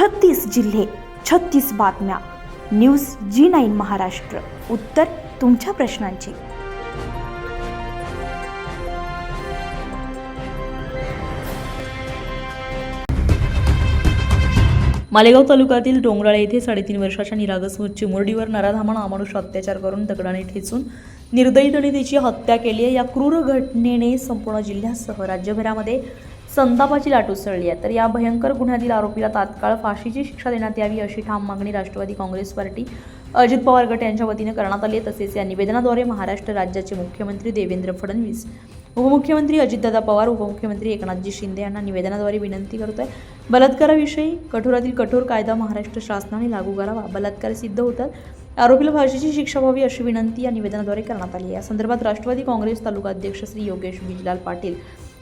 छत्तीस जिल्हे छत्तीस बातम्या. News G nine Maharashtra. उत्तर तुमच्या प्रश्नांची. मालेगाव तालुक्यातील डोंगराळे येथे साडेतीन वर्षाच्या निरागस चिमुरडीवर नराधामण अमानुष अत्याचार करून दगडाने ठेचून निर्दयीपणे तिची हत्या केली आहे. या क्रूर घटनेने संपूर्ण जिल्ह्यासह राज्यभरामध्ये संतापाची लाट उसळली आहे. तर या भयंकर गुन्ह्यातील आरोपीला तात्काळ फाशीची शिक्षा देण्यात यावी अशी ठाम मागणी राष्ट्रवादी काँग्रेस पार्टी अजित पवार गट यांच्या वतीने करण्यात आली आहे. तसेच या निवेदनाद्वारे महाराष्ट्र राज्याचे मुख्यमंत्री देवेंद्र फडणवीस उपमुख्यमंत्री अजितदादा पवार उपमुख्यमंत्री एकनाथजी शिंदे यांना निवेदनाद्वारे विनंती करतोय बलात्काराविषयी कठोरातील कठोर कायदा महाराष्ट्र शासनाने लागू करावा. बलात्कार सिद्ध होतात. आरोपीला फाशीची शिक्षा व्हावी अशी विनंती या निवेदनाद्वारे करण्यात आली आहे. या संदर्भात राष्ट्रवादी काँग्रेस तालुका अध्यक्ष श्री योगेश बिजलाल पाटील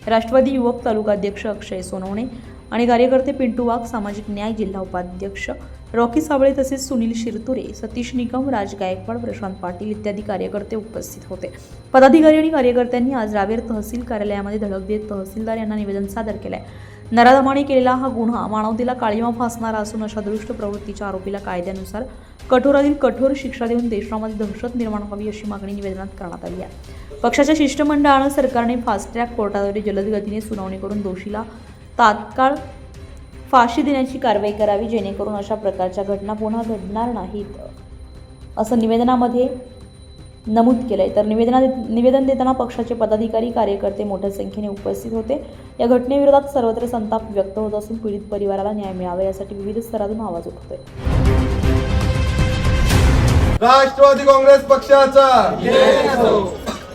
राष्ट्रवादी युवक तालुका अध्यक्ष अक्षय सोनवणे आणि कार्यकर्ते पिंटू वाघ सामाजिक न्याय जिल्हा उपाध्यक्ष रॉकी साबळे तसेच सुनील शिरतुरे सतीश निकम राज गायकवाड प्रशांत पाटील इत्यादी कार्यकर्ते उपस्थित होते. पदाधिकारी आणि कार्यकर्त्यांनी आज रावेर तहसील कार्यालयामध्ये धडक देत तहसीलदार यांना निवेदन सादर केलं आहे नराधमाने केलेला हा गुन्हा मानवतेला काळीमा फासणारा असून अशा दृष्ट प्रवृत्तीच्या आरोपीला कायद्यानुसार कठोरातील कठोर शिक्षा देऊन देशामध्ये दहशत निर्माण व्हावी अशी मागणी निवेदनात करण्यात आली आहे. पक्षाच्या शिष्टमंडळानं सरकारने फास्ट ट्रॅक कोर्टाद्वारे जलद गतीने सुनावणी करून दोषीला तात्काळ फाशी देण्याची कारवाई करावी जेणेकरून अशा प्रकारच्या घटना पुन्हा घडणार नाहीत असं निवेदनामध्ये नमूद केलंय. तर निवेदना निवेदन देताना पक्षाचे पदाधिकारी कार्यकर्ते मोठ्या संख्येने उपस्थित होते. या घटनेविरोधात सर्वत्र संताप व्यक्त होत असून पीडित परिवाराला न्याय मिळावा यासाठी विविध स्तरातून आवाज उठतोय राष्ट्रवादी काँग्रेस पक्षाचा.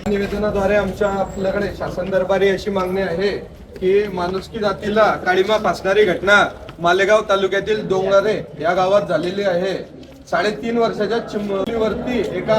निवेदनाद्वारे आमच्या आपल्याकडे शासन दरबारी अशी मागणी आहे की माणुसकी जातीला काळीमा फासणारी घटना मालेगाव तालुक्यातील डोंगरारे या गावात झालेली आहे. साडेतीन वर्षाच्या चिमुलीवरती एका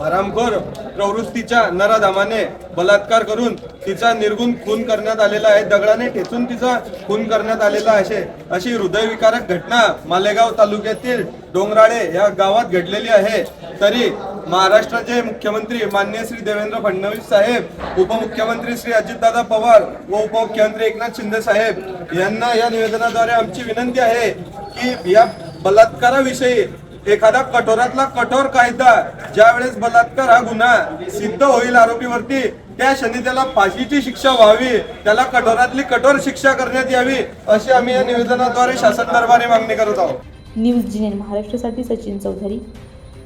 हरामखोर प्रवृत्तीच्या नराधामाने बलात्कार करून तिचा निर्गुण खून करण्यात आलेला आहे. दगडाने ठेचून तिचा खून करण्यात आलेला आहे. अशी हृदयविकारक घटना मालेगाव तालुक्यातील डोंगराळे या गावात घडलेली आहे. तरी महाराष्ट्राचे मुख्यमंत्री मान्य श्री देवेंद्र फडणवीस साहेब उपमुख्यमंत्री श्री अजितदादा पवार व उपमुख्यमंत्री एकनाथ शिंदे साहेब यांना या निवेदनाद्वारे आमची विनंती आहे की या बलात्काराविषयी एखादा कठोरातला कठोर कायदा ज्या वेळेस बलात्कार हा गुन्हा सिद्ध होईल आरोपीवरती त्या क्षणी त्याला फाशीची शिक्षा व्हावी त्याला कठोरातली कठोर शिक्षा करण्यात यावी अशी आम्ही या निवेदनाद्वारे शासन दरबारी मागणी करत आहोत. न्यूज महाराष्ट्रासाठी सचिन चौधरी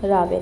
रावेर.